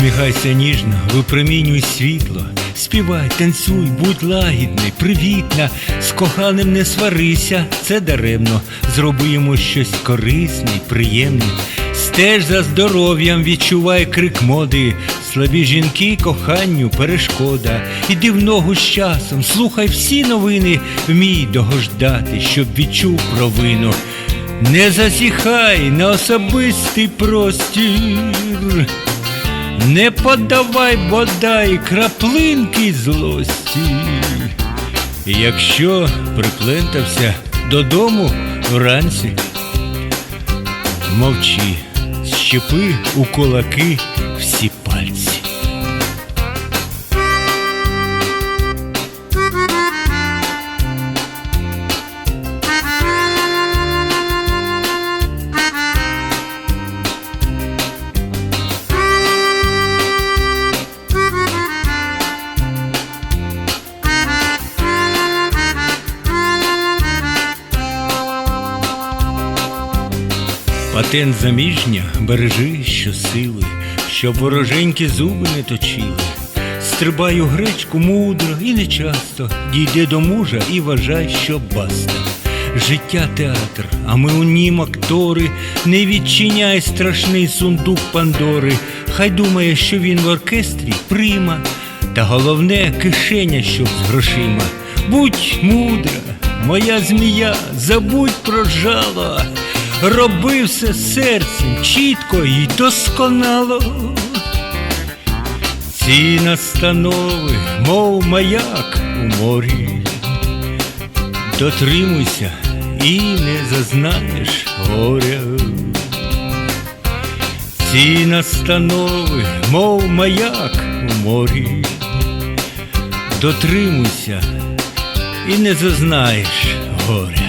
Посміхайся ніжно, випромінюй світло, співай, танцюй, будь лагідний, привітна, з коханим не сварися, це даремно. Зроби йому щось корисне й приємне. Стеж за здоров'ям, відчувай крик моди, слабі жінки, коханню, перешкода. Іди в ногу з часом, слухай всі новини, вмій догождати, щоб відчув провину. Не зазіхай на особистий простір. Не подавай бодай краплинки злості. Якщо приплентався додому вранці, мовчи, щепи у кулаки всі Патент заміжня бережи щосили, щоб вороженькі зуби не точили. Стрибай у гречку мудро і не часто, дійди до мужа і вважай, що баста. Життя театр, а ми у нім актори, не відчиняй страшний сундук Пандори. Хай думає, що він в оркестрі прима, та головне кишеня, щоб з грошима. Будь мудра, моя змія, забудь про жало. Роби все серцем чітко і досконало. Ці настанови, мов маяк у морі. Дотримуйся і не зазнаєш горя. Ці настанови, мов маяк у морі. Дотримуйся і не зазнаєш горя.